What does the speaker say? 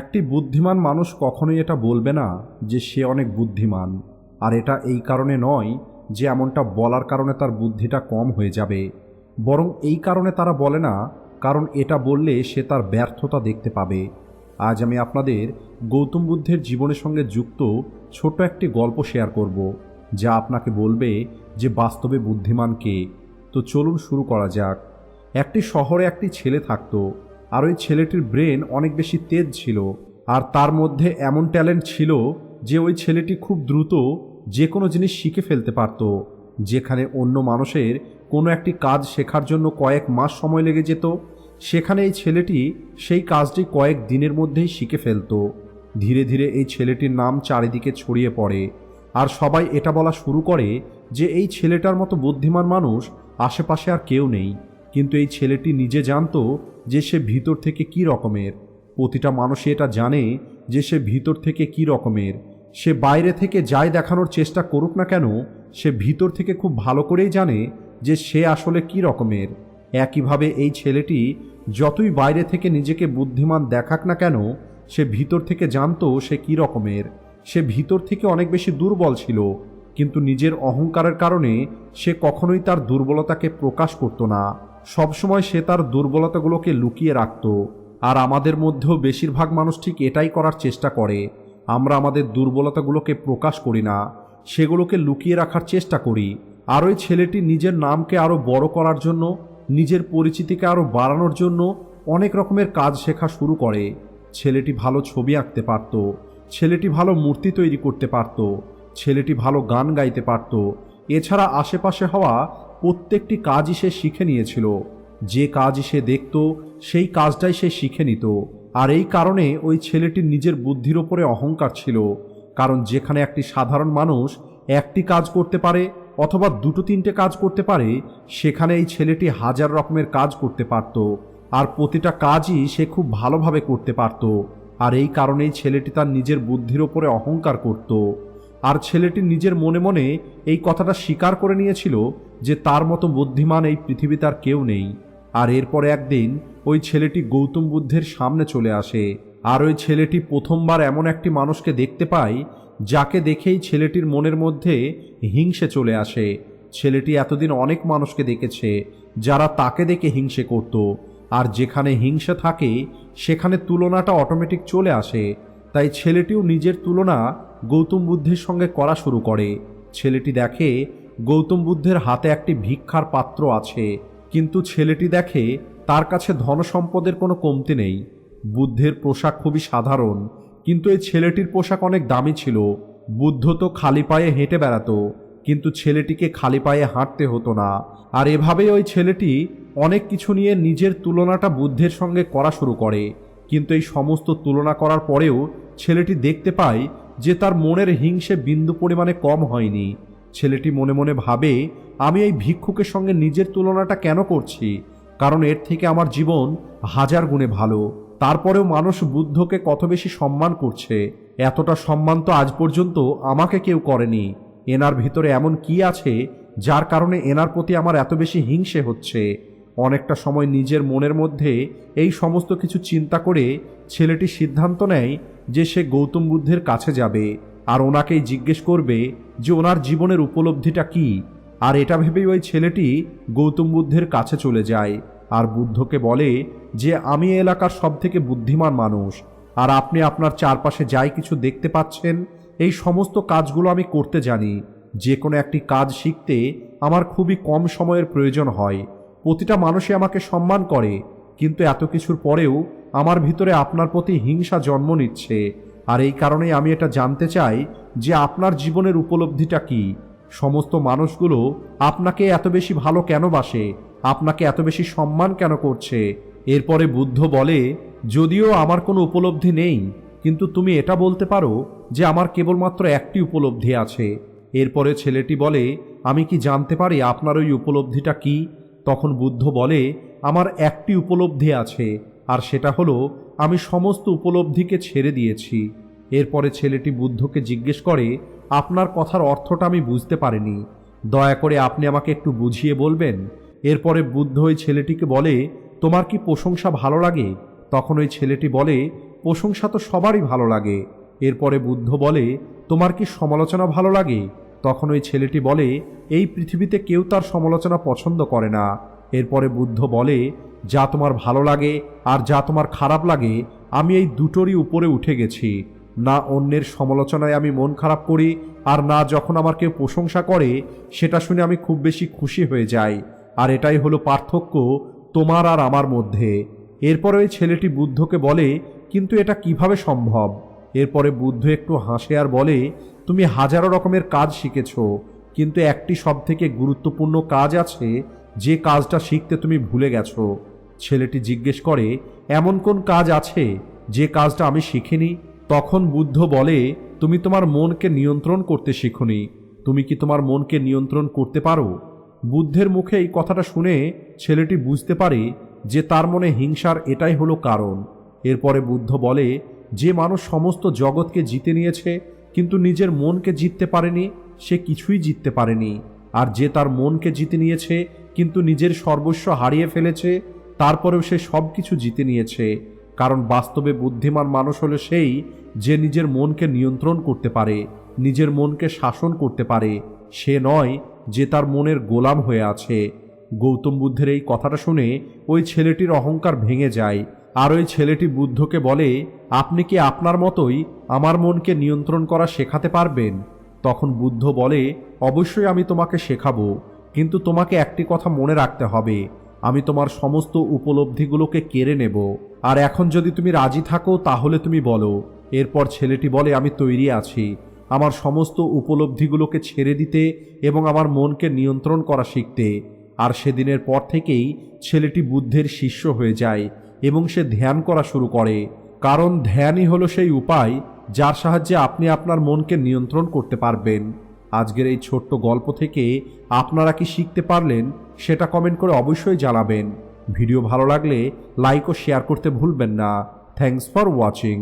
একটি বুদ্ধিমান মানুষ কখনোই এটা বলবে না যে সে অনেক বুদ্ধিমান। আর এটা এই কারণে নয় যে এমনটা বলার কারণে তার বুদ্ধিটা কম হয়ে যাবে। বরং এই কারণে তারা বলে না, কারণ এটা বললে সে তার ব্যর্থতা দেখতে পাবে। আজ আমি আপনাদের গৌতম বুদ্ধের জীবনের সঙ্গে যুক্ত ছোট একটি গল্প শেয়ার করব, যা আপনাকে বলবে যে বাস্তবে বুদ্ধিমান কে। তো চলুন শুরু করা যাক। একটি শহরে একটি ছেলে থাকতো আর ওই ছেলেটির ব্রেন অনেক বেশি তেজ ছিল। আর তার মধ্যে এমন ট্যালেন্ট ছিল যে ওই ছেলেটি খুব দ্রুত যে কোনো জিনিস শিখে ফেলতে পারত, যেখানে অন্য মানুষের কোনো একটি কাজ শেখার জন্য কয়েক মাস সময় লেগে যেত। সেখানে এই ছেলেটি সেই কাজটি কয়েক দিনের মধ্যেই শিখে ফেলত। ধীরে ধীরে এই ছেলেটির নাম চারিদিকে ছড়িয়ে পড়ে। আর সবাই এটা বলা শুরু করে যে এই ছেলেটার মতো বুদ্ধিমান মানুষ আশেপাশে আর কেউ নেই। কিন্তু এই ছেলেটি নিজে জানতো যে সে ভিতর থেকে কি রকমের। প্রতিটা মানুষই এটা জানে যে সে ভিতর থেকে কি রকমের। সে বাইরে থেকে যাই দেখানোর চেষ্টা করুক না কেন, সে ভিতর থেকে খুব ভালো করেই জানে যে সে আসলে কি রকমের। একইভাবে এই ছেলেটি যতই বাইরে থেকে নিজেকে বুদ্ধিমান দেখাক না কেন, সে ভিতর থেকে জানতো সে কি রকমের। সে ভিতর থেকে অনেক বেশি দুর্বল ছিল, কিন্তু নিজের অহংকারের কারণে সে কখনোই তার দুর্বলতাকে প্রকাশ করত না। সবসময় সে তার দুর্বলতাগুলোকে লুকিয়ে রাখত, আর আমাদের মধ্যেও বেশিরভাগ মানুষ ঠিক এটাই করার চেষ্টা করে। আমরা আমাদের দুর্বলতাগুলোকে প্রকাশ করি না, সেগুলোকে লুকিয়ে রাখার চেষ্টা করি। আর ওই ছেলেটি নিজের নামকে আরও বড় করার জন্য, নিজের পরিচিতিকে আরও বাড়ানোর জন্য অনেক রকমের কাজ শেখা শুরু করে। ছেলেটি ভালো ছবি আঁকতে পারত, ছেলেটি ভালো মূর্তি তৈরি করতে পারত, ছেলেটি ভালো গান গাইতে পারত এছাড়া আশেপাশে হওয়া প্রত্যেকটি কাজই সে শিখে নিয়েছিল। যে কাজ সে দেখত, সেই কাজটাই সে শিখে নিত। আর এই কারণে ওই ছেলেটির নিজের বুদ্ধির ওপরে অহংকার ছিল। কারণ যেখানে একটি সাধারণ মানুষ একটি কাজ করতে পারে অথবা দুটো তিনটে কাজ করতে পারে, সেখানে এই ছেলেটি হাজার রকমের কাজ করতে পারত। আর প্রতিটা কাজই সে খুব ভালোভাবে করতে পারত। আর এই কারণেই ছেলেটি তার নিজের বুদ্ধির ওপরে অহংকার করত। আর ছেলেটি নিজের মনে মনে এই কথাটা স্বীকার করে নিয়েছিল যে তার মতো বুদ্ধিমান এই পৃথিবীতে আর কেউ নেই। আর এরপরে একদিন ওই ছেলেটি গৌতম বুদ্ধের সামনে চলে আসে। আর ওই ছেলেটি প্রথমবার এমন একটি মানুষকে দেখতে পায়, যাকে দেখেই ছেলেটির মনের মধ্যে হিংসে চলে আসে। ছেলেটি এতদিন অনেক মানুষকে দেখেছে, যারা তাকে দেখে হিংসে করত। আর যেখানে হিংসা থাকে, সেখানে তুলনাটা অটোমেটিক চলে আসে। তাই ছেলেটিও নিজের তুলনা গৌতম বুদ্ধের সঙ্গে করা শুরু করে। ছেলেটি দেখে, গৌতম বুদ্ধের হাতে একটি ভিক্ষার পাত্র আছে, কিন্তু ছেলেটি দেখে, তার কাছে ধনসম্পদের কোনো কমতি নেই। বুদ্ধের পোশাক খুবই সাধারণ, কিন্তু এই ছেলেটির পোশাক অনেক দামি ছিল। বুদ্ধ তো খালি পায়ে হেঁটে বেড়াতো, কিন্তু ছেলেটিকে খালি পায়ে হাঁটতে হতো না। আর এভাবেই ওই ছেলেটি অনেক কিছু নিয়ে নিজের তুলনাটা বুদ্ধের সঙ্গে করা শুরু করে। কিন্তু এই সমস্ত তুলনা করার পরেও ছেলেটি দেখতে পায় যে তার মনের হিংসে বিন্দু পরিমাণে কম হয়নি। ছেলেটি মনে মনে ভাবে, আমি এই ভিক্ষুকের সঙ্গে নিজের তুলনাটা কেন করছি? কারণ এর থেকে আমার জীবন হাজার গুণে ভালো। তারপরেও মানুষ বুদ্ধকে কত বেশি সম্মান করছে? এতটা সম্মান তো আজ পর্যন্ত আমাকে কেউ করেনি। এনার ভিতরে এমন কি আছে, যার কারণে এনার প্রতি আমার এত বেশি হিংসে হচ্ছে? অনেকটা সময় নিজের মনের মধ্যে এই সমস্ত কিছু চিন্তা করে ছেলেটি সিদ্ধান্ত নেয় যে সে গৌতম বুদ্ধের কাছে যাবে আর ওনাকেই জিজ্ঞেস করবে যে ওনার জীবনের উপলব্ধিটা কি। আর এটা ভেবেই ওই ছেলেটি গৌতম বুদ্ধের কাছে চলে যায় আর বুদ্ধকে বলে যে, আমি এলাকার সব থেকে বুদ্ধিমান মানুষ আর আপনি আপনার চারপাশে যাই কিছু দেখতে পাচ্ছেন, এই সমস্ত কাজগুলো আমি করতে জানি। যে কোনো একটি কাজ শিখতে আমার খুবই কম সময়ের প্রয়োজন হয়। প্রতিটা মানুষই আমাকে সম্মান করে, কিন্তু এত কিছুর পরেও আমার ভিতরে আপনার প্রতি হিংসা জন্ম নিচ্ছে। আর এই কারণেই আমি এটা জানতে চাই যে আপনার জীবনের উপলব্ধিটা কি? সমস্ত মানুষগুলো আপনাকে এত বেশি ভালো কেন বাসে? আপনাকে এত বেশি সম্মান কেন করছে? এরপরে বুদ্ধ বলে, যদিও আমার কোনো উপলব্ধি নেই, কিন্তু তুমি এটা বলতে পারো যে আমার কেবলমাত্র একটি উপলব্ধি আছে। এরপরে ছেলেটি বলে, আমি কি জানতে পারি আপনার ওই উপলব্ধিটা কি? তখন বুদ্ধ বলে, আমার একটি উপলব্ধি আছে আর সেটা হলো, আমি সমস্ত উপলব্ধিকে ছেড়ে দিয়েছি। এরপরে ছেলেটি বুদ্ধকে জিজ্ঞেস করে, আপনার কথার অর্থটা আমি বুঝতে পারিনি। দয়া করে আপনি আমাকে একটু বুঝিয়ে বলবেন? এরপরে বুদ্ধ ওই ছেলেটিকে বলে, তোমার কি প্রশংসা ভালো লাগে? তখন ওই ছেলেটি বলে, প্রশংসা তো সবারই ভালো লাগে। এরপরে বুদ্ধ বলে, তোমার কি সমালোচনা ভালো লাগে? তখন ওই ছেলেটি বলে, এই পৃথিবীতে কেউ তার সমালোচনা পছন্দ করে না। এরপরে বুদ্ধ বলে যা তোমার ভালো লাগে আর যা তোমার খারাপ লাগে, আমি এই দুটোরই উপরে উঠে গেছি। না অন্যের সমালোচনায় আমি মন খারাপ করি, আর না যখন আমার কেউ প্রশংসা করে, সেটা শুনে আমি খুব বেশি খুশি হয়ে যাই। আর এটাই হলো পার্থক্য তোমার আর আমার মধ্যে। এরপরে ওই ছেলেটি বুদ্ধকে বলে, কিন্তু এটা কীভাবে সম্ভব? এরপরে বুদ্ধ একটু হাসে আর বলে, তুমি হাজারো রকমের কাজ শিখেছ, কিন্তু একটি সব থেকে গুরুত্বপূর্ণ কাজ আছে, যে কাজটা শিখতে তুমি ভুলে গেছো। ছেলেটি জিজ্ঞেস করে, এমন কোন কাজ আছে? যে কাজটা আমি শিখিনি? তখন বুদ্ধ বলে, তুমি তোমার মনকে নিয়ন্ত্রণ করতে শিখনি। তুমি কি তোমার মনকে নিয়ন্ত্রণ করতে পারো? বুদ্ধের মুখে এই কথাটা শুনে ছেলেটি বুঝতে পারে যে তার মনে হিংসার এটাই হলো কারণ। এরপরে বুদ্ধ বলে, যে মানুষ সমস্ত জগৎকে জিতে নিয়েছে, কিন্তু নিজের মনকে জিততে পারেনি, সে কিছুই জিততে পারেনি। আর যে তার মনকে জিতে নিয়েছে, কিন্তু নিজের সর্বস্ব হারিয়ে ফেলেছে তারপরেও সে সব কিছু জিতে নিয়েছে, কারণ বাস্তবে বুদ্ধিমান মানুষ হলো সেই যে নিজের মনকে নিয়ন্ত্রণ করতে পারে, নিজের মনকে শাসন করতে পারে, সে নয় যে তার মনের গোলাম হয়ে আছে। গৌতম বুদ্ধের এই কথাটা শুনে ওই ছেলেটির অহংকার ভেঙে যায়, আর ওই ছেলেটি বুদ্ধকে বলে, আপনি কি আপনার মতোই আমার মনকে নিয়ন্ত্রণ করা শেখাতে পারবেন? তখন বুদ্ধ বলে, অবশ্যই আমি তোমাকে শেখাবো, কিন্তু তোমাকে একটি কথা মনে রাখতে হবে আমি তোমার সমস্ত উপলব্ধিগুলোকে কেড়ে নেব। আর এখন যদি তুমি রাজি থাকো, তাহলে তুমি বলো, এরপর ছেলেটি বলে, আমি তৈরি আছি। আমার সমস্ত উপলব্ধিগুলোকে ছেড়ে দিতে এবং আমার মনকে নিয়ন্ত্রণ করা শিখতে। আর সেদিনের পর থেকেই ছেলেটি বুদ্ধের শিষ্য হয়ে যায় এবং সে ধ্যান করা শুরু করে। কারণ ধ্যানই হলো সেই উপায় যার সাহায্যে আপনি আপনার মনকে নিয়ন্ত্রণ করতে পারবেন। আজকের এই ছোট্ট গল্প থেকে আপনারা কি শিখতে পারলেন? সেটা কমেন্ট করে অবশ্যই জানাবেন। ভিডিও ভালো লাগলে লাইক ও শেয়ার করতে ভুলবেন না। Thanks for watching